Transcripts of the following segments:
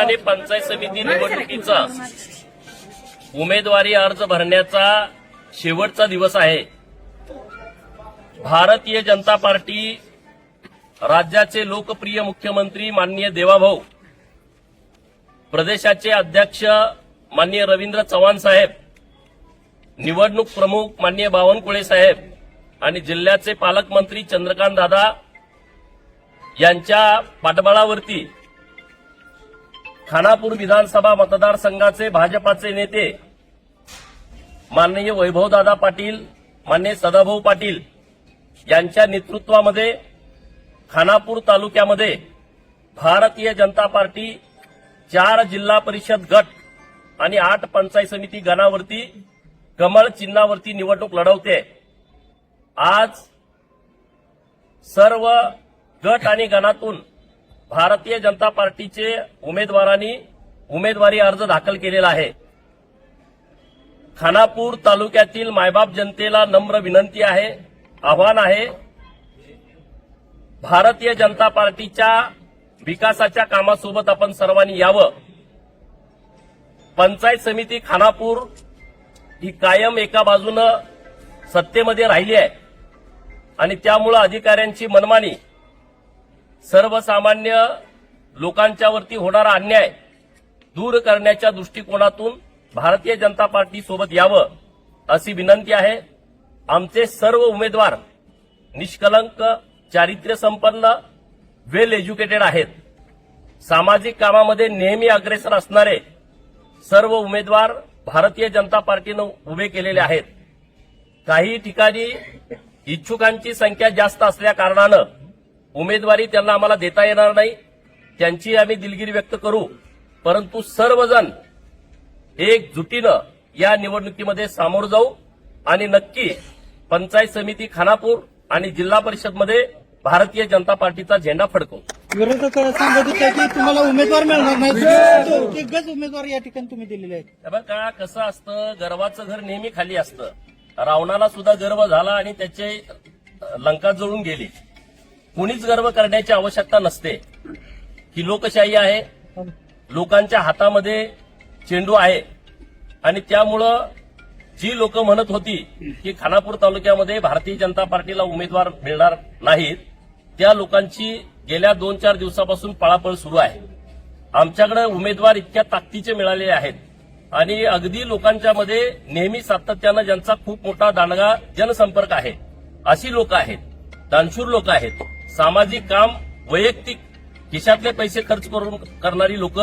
आणि पंचायत समिती निवडणुकीचा उमेदवारी अर्ज भरण्याचा शेवटचा दिवस आहे. भारतीय जनता पार्टी राज्याचे लोकप्रिय मुख्यमंत्री माननीय देवाभाऊ प्रदेशाचे अध्यक्ष माननीय रवींद्र चव्हाण साहेब निवडणूक प्रमुख माननीय बावनकुळे साहेब आणि जिल्ह्याचे पालकमंत्री चंद्रकांत दादा यांच्या पाठबळावरती खानापूर विधानसभा मतदारसंघाचे भाजपाचे नेते माननीय वैभवदादा पाटील माननीय सदाभाऊ पाटील यांच्या नेतृत्वामध्ये खानापूर तालुक्यामध्ये भारतीय जनता पार्टी चार जिल्हा परिषद गट आणि आठ पंचायत समिती गणावरती कमळ चिन्हावरती निवडणूक लढवते. आज सर्व गट आणि गणातून भारतीय जनता पार्टीचे उमेदवारांनी उमेदवारी अर्ज दाखल केलेला आहे. खानापूर तालुक्यातील मायबाप जनतेला नम्र विनंती आहे आव्हान आहे. भारतीय जनता पार्टीच्या विकासाच्या कामासोबत आपण सर्वांनी यावं. पंचायत समिती खानापूर ही कायम एका बाजूनं सत्तेमध्ये राहिली आहे. आणि त्यामुळं अधिकाऱ्यांची मनमानी सर्वसामान्य लोकांच्यावरती होणारा अन्याय दूर करण्याच्या दृष्टिकोनातून भारतीय जनता पार्टी सोबत यावं अशी विनंती आहे. आमचे सर्व उमेदवार निष्कलंक चारित्र्य संपन्न वेल एज्युकेटेड आहेत. सामाजिक कामामध्ये नेहमी अग्रेसर असणारे सर्व उमेदवार भारतीय जनता पार्टीनं उभे केलेले आहेत. काही ठिकाणी इच्छुकांची संख्या जास्त असल्या कारणानं उमेदवारी त्यांना आम्हाला देता येणार नाही त्यांची आम्ही दिलगिरी व्यक्त करू. परंतु सर्वजण एकजुटीनं या निवडणुकीमध्ये सामोरं जाऊ आणि नक्की पंचायत समिती खानापूर आणि जिल्हा परिषदमध्ये भारतीय जनता पार्टीचा झेंडा फडकवू. विरोधक सांगत होते की तुम्हाला उमेदवार मिळणार नाही. उमेदवार या ठिकाणी तुम्ही दिलेले आहेत. हे बघा कसं असतं गर्वाचं घर नेहमी खाली असतं. रावणाला सुद्धा गर्व झाला आणि त्याचे लंका जळून गेली. कुणीच गर्व करण्याची आवश्यकता नसते. ही लोकशाही आहे. लोकांच्या हातामध्ये चेंडू आहे. आणि त्यामुळं जी लोक म्हणत होती की खानापूर तालुक्यामध्ये भारतीय जनता पार्टीला उमेदवार मिळणार नाहीत त्या लोकांची गेल्या दोन चार दिवसापासून पळापळ सुरू आहे. आमच्याकडे उमेदवार इतक्या ताकदीचे मिळालेले आहेत. आणि अगदी लोकांच्या मध्ये नेहमी सातत्यानं ज्यांचा खूप मोठा दांडगा जनसंपर्क आहे अशी लोक आहेत. दानशूर लोक आहेत. सामाजिक काम वैयक्तिक खिशातले पैसे खर्च करून करणारी लोक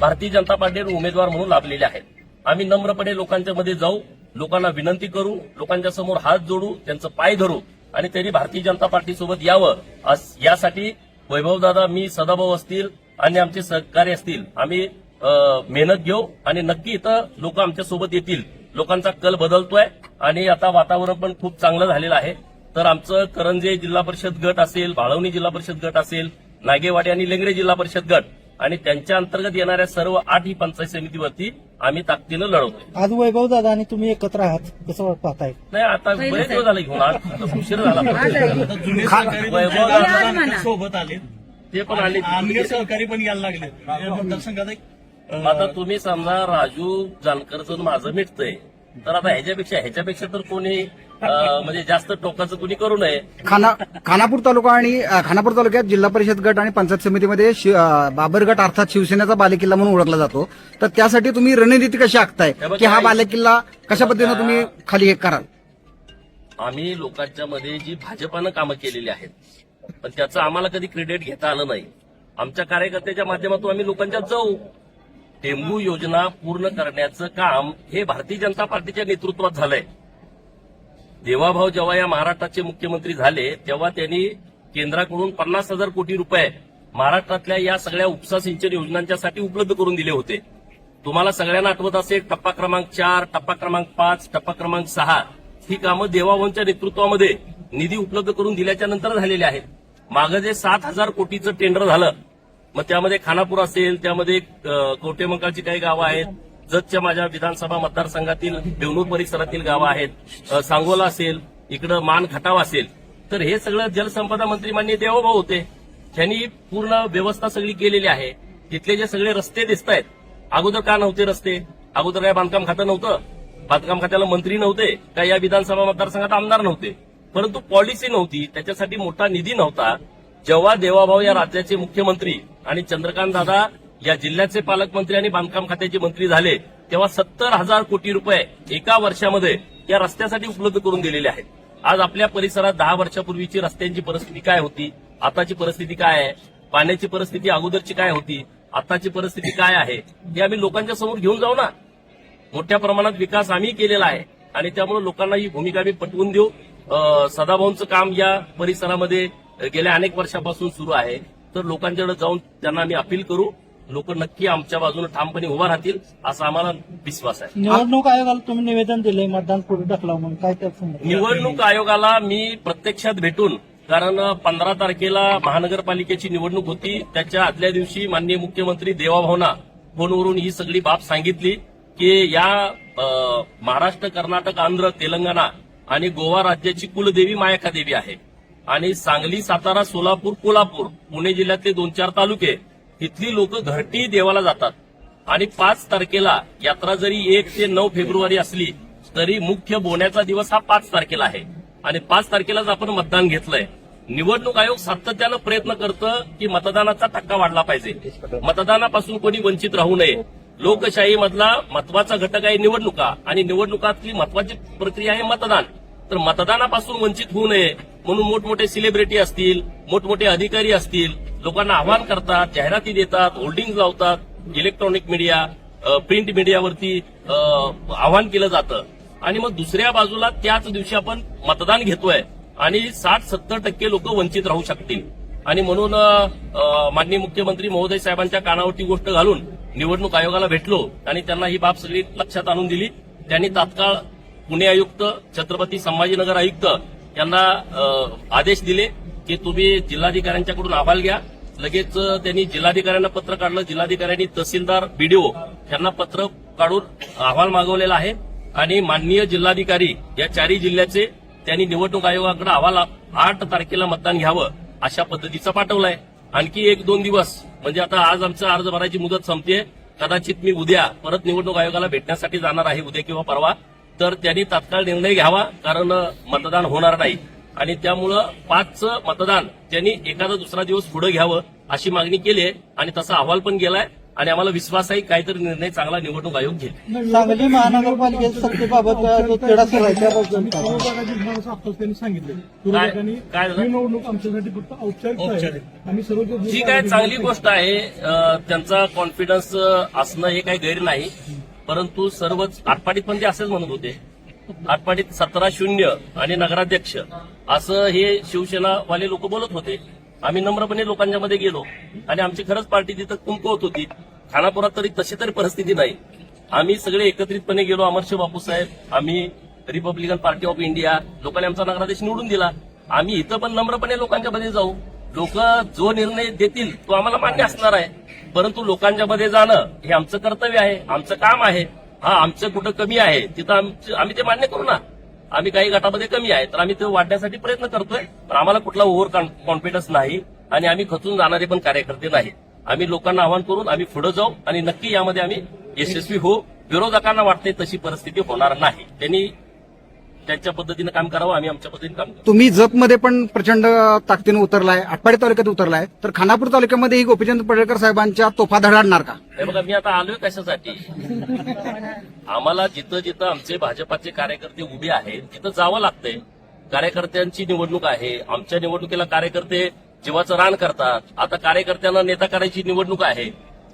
भारतीय जनता पार्टीवर उमेदवार म्हणून लाभलेले आहेत. आम्ही नम्रपणे लोकांच्या मध्ये जाऊ लोकांना विनंती करू लोकांच्या समोर हात जोडू त्यांचं पाय धरू आणि त्यांनी भारतीय जनता पार्टी सोबत यावं अस- यासाठी वैभवदादा मी सदाभाऊ असतील आणि आमचे सहकारी असतील. आम्ही मेहनत घेऊ आणि नक्की इथं लोक आमच्यासोबत येतील. लोकांचा कल बदलतोय आणि आता वातावरण पण खूप चांगलं झालेलं आहे. तर आमचं करंजे जिल्हा परिषद गट असेल बाळवणी जिल्हा परिषद गट असेल नागेवाडी आणि लेंगरे जिल्हा परिषद गट आणि त्यांच्या अंतर्गत येणाऱ्या सर्व आठही पंचायत समितीवरती आम्ही ताकदीनं लढवतोय. आज वैभव दादा आणि तुम्ही एकत्र आहात कसं पाहताय? नाही आता बरेच दिवस झाले घेऊन आज आता उशीर झाला. वैभव दादा सोबत आले. ते पण आले. सहकारी पण यायला लागले. मतदारसंघात आता तुम्ही समजा राजू जानकरचं माझं मिटतंय. तर आता ह्याच्यापेक्षा ह्याच्यापेक्षा तर कोणी म्हणजे जास्त टोकाचं कोणी करू नये. खाना खानापूर तालुका आणि अ, खानापूर तालुक्यात जिल्हा परिषद गट आणि पंचायत समितीमध्ये शि- अ, बाबर गट अर्थात शिवसेनेचा बालेकिल्ला म्हणून ओळखला जातो. तर त्यासाठी तुम्ही रणनीती कशी आखताय? हे बघा, की हा काय- बालेकिल्ला कशा पद्धतीनं तुम्ही खाली हे कराल? आम्ही लोकांच्या मध्ये जी भाजपानं कामं केलेली आहेत पण त्याचं आम्हाला कधी क्रेडिट घेता आलं नाही. आमच्या कार्यकर्त्याच्या माध्यमातून आम्ही लोकांच्यात जाऊ. टेंबू योजना पूर्ण करण्याचं काम हे भारतीय जनता पार्टीच्या नेतृत्वात झालंय. देवाभाऊ जेव्हा या महाराष्ट्राचे मुख्यमंत्री झाले तेव्हा त्यांनी केंद्राकडून पन्नास हजार कोटी रुपये महाराष्ट्रातल्या या सगळ्या उपसा सिंचन योजनांच्यासाठी उपलब्ध करून दिले होते. तुम्हाला सगळ्यांना आठवत असेल टप्पा क्रमांक चार टप्पा क्रमांक पाच टप्पा क्रमांक सहा ही कामं देवाभाऊंच्या नेतृत्वामध्ये निधी उपलब्ध करून दिल्याच्या नंतर झालेली आहेत. मागं जे सात हजार कोटीचं टेंडर झालं मग त्यामध्ये खानापूर असेल त्यामध्ये अं, कवटेमंकाळची काही गावं आहेत. जतच्या माझ्या विधानसभा मतदारसंघातील देवणूर परिसरातील गावं आहेत. सांगोला असेल इकडं मान खटाव असेल. तर हे सगळं जलसंपदा मंत्री मान्य देवभाऊ होते. त्यांनी पूर्ण व्यवस्था सगळी केलेली आहे. तिथले जे सगळे रस्ते दिसत आहेत अगोदर का नव्हते रस्ते? अगोदर काय बांधकाम खातं नव्हतं? बांधकाम खात्याला मंत्री नव्हते का या विधानसभा मतदारसंघात आमदार नव्हते. परंतु पॉलिसी नव्हती त्याच्यासाठी मोठा निधी नव्हता. जेव्हा देवाभाऊ या राज्याचे मुख्यमंत्री आणि चंद्रकांत दादा या जिल्ह्याचे पालकमंत्री आणि बांधकाम खात्याचे मंत्री झाले तेव्हा सत्तर हजार कोटी रुपये एका वर्षामध्ये या रस्त्यासाठी उपलब्ध करून दिलेले आहेत. आज आपल्या परिसरात दहा वर्षापूर्वीची रस्त्यांची परिस्थिती काय होती? आताची परिस्थिती काय आहे? पाण्याची परिस्थिती अगोदरची काय होती? आताची परिस्थिती काय आहे? हे आम्ही लोकांच्या समोर घेऊन जाऊ ना. मोठ्या प्रमाणात विकास आम्ही केलेला आहे आणि त्यामुळे लोकांना ही भूमिका आम्ही पटवून देऊ. सदाभाऊंचं काम या परिसरामध्ये गेल्या अनेक वर्षापासून सुरू आहे. तर लोकांच्याकडे जाऊन त्यांना आम्ही अपील करू. लोक नक्की आमच्या बाजूने ठामपणे उभा राहतील असा आम्हाला विश्वास आहे. निवडणूक आयोगाला तुम्ही निवेदन दिलंय मतदान पुढे ढकलाव म्हणून. काय? निवडणूक आयोगाला मी प्रत्यक्षात भेटून कारण पंधरा तारखेला महानगरपालिकेची निवडणूक होती. त्याच्या आदल्या दिवशी माननीय मुख्यमंत्री देवाभावना फोनवरून ही सगळी बाब सांगितली की या महाराष्ट्र कर्नाटक आंध्र तेलंगणा आणि गोवा राज्याची कुलदेवी मायका देवी आहे. आणि सांगली सातारा सोलापूर कोल्हापूर पुणे जिल्ह्यातले दोन चार तालुके इथली लोक घरटी देवाला जातात. आणि पाच तारखेला यात्रा जरी एक ते नऊ फेब्रुवारी असली तरी मुख्य बोण्याचा दिवस हा पाच तारखेला आहे. आणि पाच तारखेलाच आपण मतदान घेतलंय. निवडणूक आयोग सातत्यानं प्रयत्न करतं की मतदानाचा टक्का वाढला पाहिजे. मतदानापासून कोणी वंचित राहू नये. लोकशाही मधला महत्त्वाचा घटक आहे निवडणुका. आणि निवडणुकातली महत्वाची प्रक्रिया आहे मतदान. तर मतदानापासून वंचित होऊ नये. म्हणून मोठमोठे सेलिब्रिटी असतील मोठमोठे अधिकारी असतील लोकांना आवाहन करतात जाहिराती देतात होल्डिंग लावतात इलेक्ट्रॉनिक मीडिया प्रिंट मीडियावरती आव्हान आवाहन केलं जातं. आणि मग दुसऱ्या बाजूला त्याच दिवशी आपण मतदान घेतोय आणि साठ सत्तर टक्के लोक वंचित राहू शकतील. आणि म्हणून माननीय मुख्यमंत्री महोदय साहेबांच्या कानावरती गोष्ट घालून निवडणूक आयोगाला भेटलो आणि त्यांना ही बाब सगळी लक्षात आणून दिली. त्यांनी तात्काळ पुणे आयुक्त छत्रपती संभाजीनगर आयुक्त यांना आदेश दिले की तुम्ही जिल्हाधिकाऱ्यांच्याकडून अहवाल घ्या. लगेच त्यांनी जिल्हाधिकाऱ्यांना पत्र काढलं. जिल्हाधिकाऱ्यांनी तहसीलदार बीडीओ यांना पत्र काढून अहवाल मागवलेला आहे. आणि माननीय जिल्हाधिकारी या चारही जिल्ह्याचे त्यांनी निवडणूक आयोगाकडे अहवाल आठ तारखेला मतदान घ्यावं अशा पद्धतीचा पाठवलाय. आणखी एक दोन दिवस म्हणजे आता आज आमचं अर्ज भरायची मुदत संपते कदाचित मी उद्या परत निवडणूक आयोगाला भेटण्यासाठी जाणार आहे उद्या किंवा परवा. तर त्यांनी तात्काळ निर्णय घ्यावा कारण मतदान होणार नाही. आणि त्यामुळं पाचचं मतदान त्यांनी एखादा दुसरा दिवस पुढे घ्यावं अशी मागणी केली आहे. आणि तसा अहवाल पण गेलाय. आणि आम्हाला विश्वास आहे काहीतरी निर्णय चांगला निवडणूक आयोग घेईल. सांगली महानगरपालिकेच्या सत्तेबाबत जो काय? चांगली गोष्ट आहे त्यांचा कॉन्फिडन्स असणं हे काही गैर नाही. परंतु सर्वच आटपाडीत पण ते असेच म्हणत होते. आटपाडीत सतरा शून्य आणि नगराध्यक्ष असं हे शिवसेनावाले लोक बोलत होते. आम्ही नम्रपणे लोकांच्या मध्ये गेलो आणि आमची खरंच पार्टी तिथं कुंकवत होती. खानापुरात तरी तशी तरी परिस्थिती नाही. आम्ही सगळे एकत्रितपणे गेलो. अमरशे बापू साहेब आम्ही रिपब्लिकन पार्टी ऑफ इंडिया लोकांनी आमचा नगराध्यक्ष निवडून दिला. आम्ही इथं पण नम्रपणे लोकांच्या मध्ये जाऊ. लोक जो निर्णय देतील तो आम्हाला मान्य असणार आहे. परंतु लोकांच्या मध्ये जाणं हे आमचं कर्तव्य आहे आमचं काम आहे. हा आमचं कुठं कमी आहे तिथं आम्ही ते मान्य करू ना. आम्ही काही गटामध्ये कमी आहे तर आम्ही ते वाढण्यासाठी प्रयत्न करतोय पण आम्हाला कुठला ओव्हर कॉन्फिडन्स नाही आणि आम्ही खचून जाणारे पण कार्यकर्ते नाही. आम्ही लोकांना आवाहन करून आम्ही पुढे जाऊ आणि नक्की यामध्ये आम्ही यशस्वी होऊ. विरोधकांना वाटते तशी परिस्थिती होणार नाही. त्यांनी त्यांच्या पद्धतीनं काम करावं आम्ही आमच्या पद्धतीने काम करू तुम्ही जपमध्ये पण प्रचंड ताकदीनं उतरलाय आटपाडी तालुक्यात उतरलाय. तर खानापूर तालुक्यामध्ये ही गोपीचंद पडळकर साहेबांच्या तोफा धडाडणार का? हे बघा मी आता आलोय कशासाठी? आम्हाला जिथं जिथं आमचे भाजपाचे कार्यकर्ते उभे आहेत तिथं जावं लागतंय. कार्यकर्त्यांची निवडणूक आहे. आमच्या निवडणुकीला कार्यकर्ते जीवाचं रान करतात. आता कार्यकर्त्यांना नेता करायची निवडणूक आहे.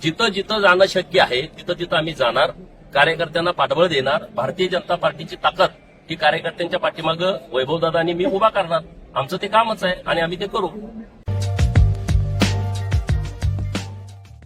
जिथं जिथं जाणं शक्य आहे तिथं तिथं आम्ही जाणार. कार्यकर्त्यांना पाठबळ देणार. भारतीय जनता पार्टीची ताकद की कार्यकर्त्यांच्या पाठीमागं वैभवदादा आणि मी उभा करणार. आमचं ते कामच आहे आणि आम्ही ते करू.